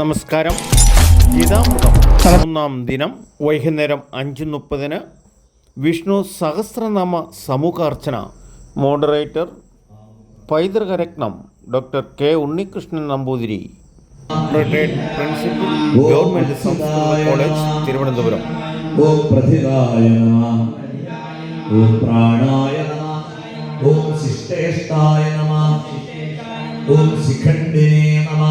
നമസ്കാരം. ഗീതാമൃതം മൂന്നാം ദിനം വൈകുന്നേരം അഞ്ച് മുപ്പതിന് വിഷ്ണു സഹസ്രനാമ സമൂഹാർച്ചന. Moderator പൈതൃകരത്നം doctor K Unnikrishnan Namboothiri. Retired principal government college Thiruvananthapuram. ഓം പ്രതിരായ നമ ഓം പ്രാണായ ഓം ശിഷ്ടേഷ്ടായ ഓം ശിഖണ്ഡിനേ നമ.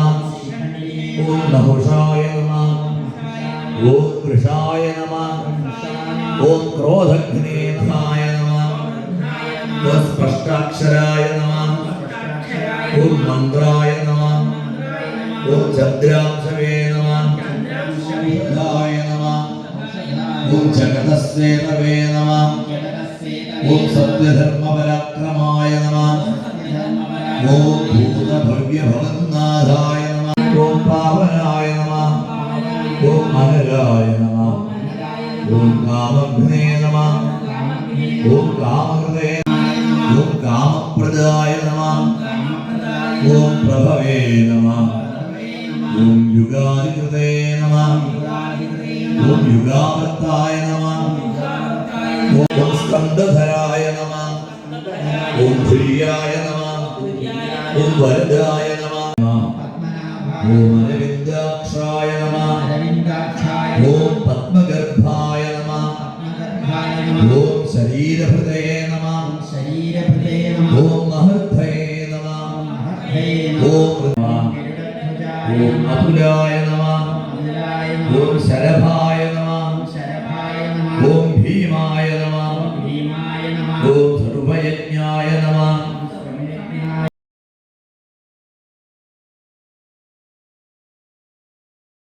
ഓം നഹുഷായ നമ. ഓം കൃഷായ നമ. ഓം ക്രോധഘ്നേധായ നമ. ഓം സ്പഷ്ടാക്ഷരായ നമ. ഓം മന്ത്രായ നമ. ഓം ചന്ദ്രാംശവേ നമ. ായ നമ. ഓം ജഗതസ്വേതവേ നമ. ഓം സത്യധർമ്മപരാക്രമായ നമ. ഓം ഭൂതഭവ്യഭവന്നാഥായ അനരായ നമ ഓം നമ ഓം കാമഹൃദയ നമ ഓം പ്രഭവേ നമ ഓം യുഗാധികൃതേ നമ ഓം യുഗാവർത്തായ നമ ഓം സ്കന്ദധരായ നമ ഓം ധുര്യായ നമ ഓം വരദായ നമ ഓം അരവിന്ദാക്ഷായ ഓം പത്മഗർഭായ നമ. ഓം ശരീരഹൃദയേ നമ. ഓം മഹൃദയേ നമ. ഓം ഓം അതുലായ നമ. ഓം ശരഭായ നമ. ഓം ഭീമായ നമ.